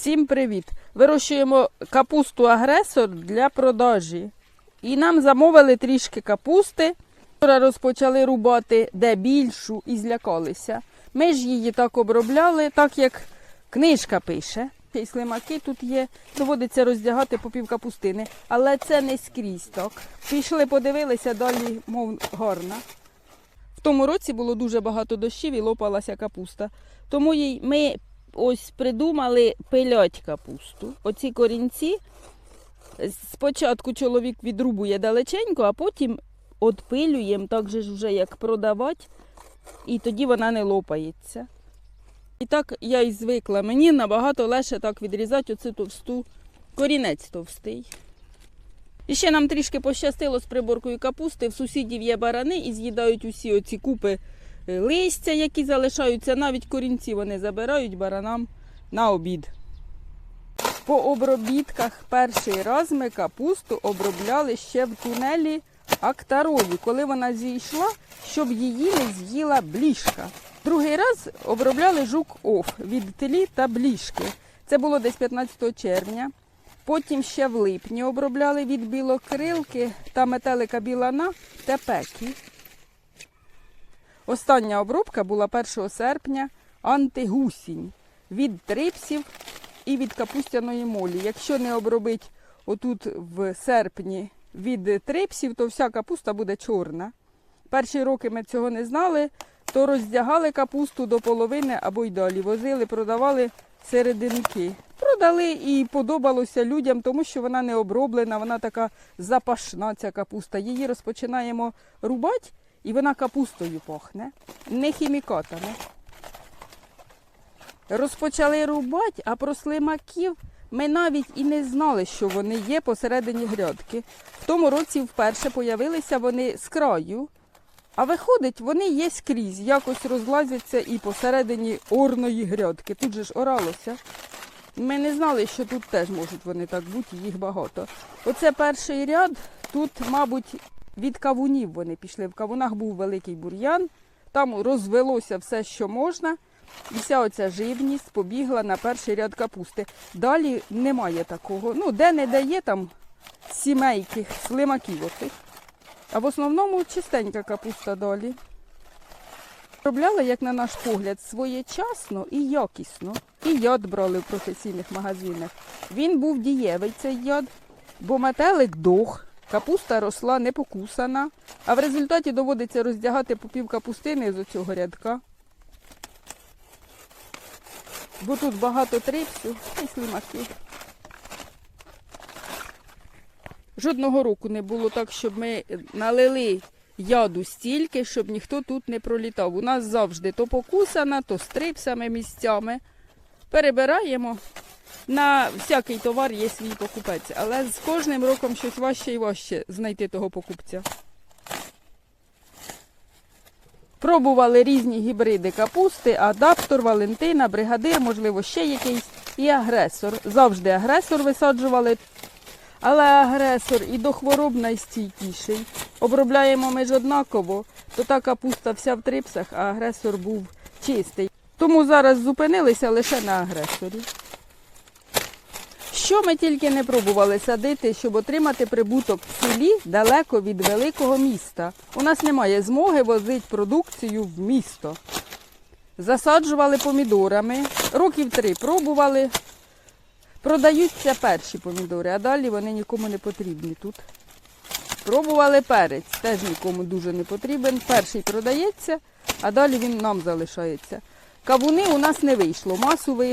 Всім привіт! Вирощуємо капусту агресор для продажі. І нам замовили трішки капусти. Вчора розпочали рубати де більшу і злякалися. Ми ж її так обробляли, так як книжка пише. І слимаки тут є, доводиться роздягати по пів капустини. Але це не скрізь так. Пішли, подивилися, далі, мов гарна. В тому році було дуже багато дощів і лопалася капуста. Тому їй ми ось придумали пилять капусту. Оці корінці спочатку чоловік відрубує далеченько, а потім отпилюємо, так же ж вже як продавати, і тоді вона не лопається. І так я й звикла. Мені набагато легше так відрізати оцю товсту, корінець товстий. І ще нам трішки пощастило з приборкою капусти. В сусідів є барани і з'їдають усі оці купи листя, які залишаються. Навіть корінці вони забирають баранам на обід. По обробітках перший раз ми капусту обробляли ще в тунелі актарою, коли вона зійшла, щоб її не з'їла бліжка. Другий раз обробляли жук оф від телі та бліжки. Це було десь 15 червня. Потім ще в липні обробляли від білокрилки та метелика білана тепекі. Остання обробка була 1 серпня антигусінь від трипсів і від капустяної молі. Якщо не обробить отут в серпні від трипсів, то вся капуста буде чорна. Перші роки ми цього не знали, то роздягали капусту до половини або й далі. Возили, продавали серединки. Продали і подобалося людям, тому що вона не оброблена, вона така запашна, ця капуста. Її розпочинаємо рубати, і вона капустою пахне, не хімікатами. Розпочали рубати, а про слимаків ми навіть і не знали, що вони є посередині грядки. В тому році вперше появилися вони з краю, а виходить, вони є скрізь, якось розлазяться і посередині орної грядки. Тут же ж оралося. Ми не знали, що тут теж можуть вони так бути, їх багато. Оце перший ряд, тут, мабуть, від кавунів вони пішли. В кавунах був великий бур'ян, там розвелося все, що можна. І вся оця живність побігла на перший ряд капусти. Далі немає такого. Ну, де не дає там сімейки, слимаків отих. А в основному чистенька капуста далі. Робляли, як на наш погляд, своєчасно і якісно. І яд брали в професійних магазинах. Він був дієвий цей яд, бо метелик дох, капуста росла не покусана, а в результаті доводиться роздягати по пів капустини з оцього рядка. Бо тут багато трипсів і слимаків. Жодного року не було так, щоб ми налили яду стільки, щоб ніхто тут не пролітав. У нас завжди то покусана, то з трипсами місцями. Перебираємо. На всякий товар є свій покупець, але з кожним роком щось важче і важче знайти того покупця. Пробували різні гібриди капусти, адаптор, Валентина, бригадир, можливо, ще якийсь і агресор. Завжди агресор висаджували, але агресор і до хвороб найстійкіший. Обробляємо ми ж однаково, то та капуста вся в трипсах, а агресор був чистий. Тому зараз зупинилися лише на агресорі. Що ми тільки не пробували садити, щоб отримати прибуток в селі далеко від великого міста. У нас немає змоги возити продукцію в місто. Засаджували помідорами, років три пробували. Продаються перші помідори, а далі вони нікому не потрібні тут. Пробували перець, теж нікому дуже не потрібен. Перший продається, а далі він нам залишається. Кавуни у нас не вийшло масу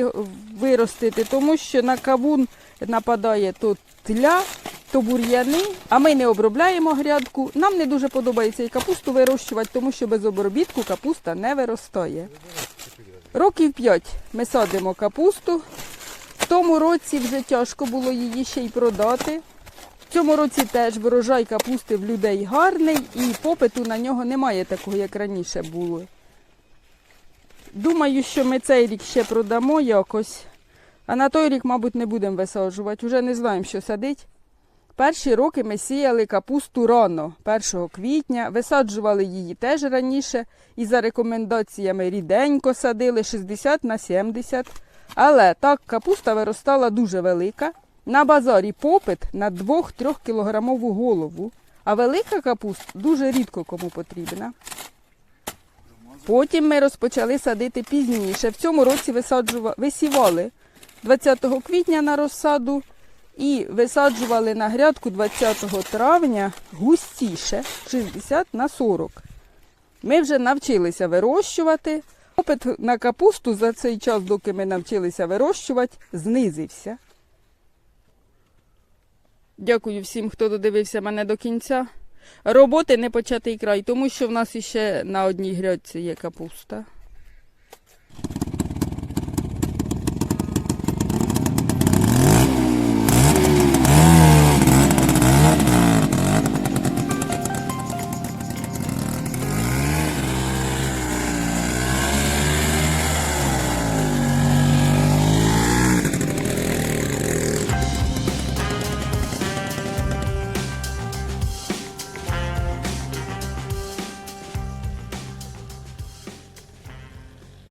виростити, тому що на кавун нападає то тля, то бур'яни, а ми не обробляємо грядку. Нам не дуже подобається і капусту вирощувати, тому що без обробітку капуста не виростає. Років 5 ми садимо капусту. В тому році вже тяжко було її ще й продати. В цьому році теж врожай капусти в людей гарний і попиту на нього немає такого, як раніше було. Думаю, що ми цей рік ще продамо якось, а на той рік, мабуть, не будемо висаджувати. Уже не знаємо, що садить. Перші роки ми сіяли капусту рано, 1 квітня, висаджували її теж раніше і за рекомендаціями ріденько садили 60 на 70. Але так капуста виростала дуже велика. На базарі попит на 2-3 кілограмову голову, а велика капуста дуже рідко кому потрібна. Потім ми розпочали садити пізніше. В цьому році висівали 20 квітня на розсаду і висаджували на грядку 20 травня густіше 60 на 40. Ми вже навчилися вирощувати. Попит на капусту за цей час, доки ми навчилися вирощувати, знизився. Дякую всім, хто додивився мене до кінця. Роботи не початий край, тому що в нас іще на одній грядці є капуста.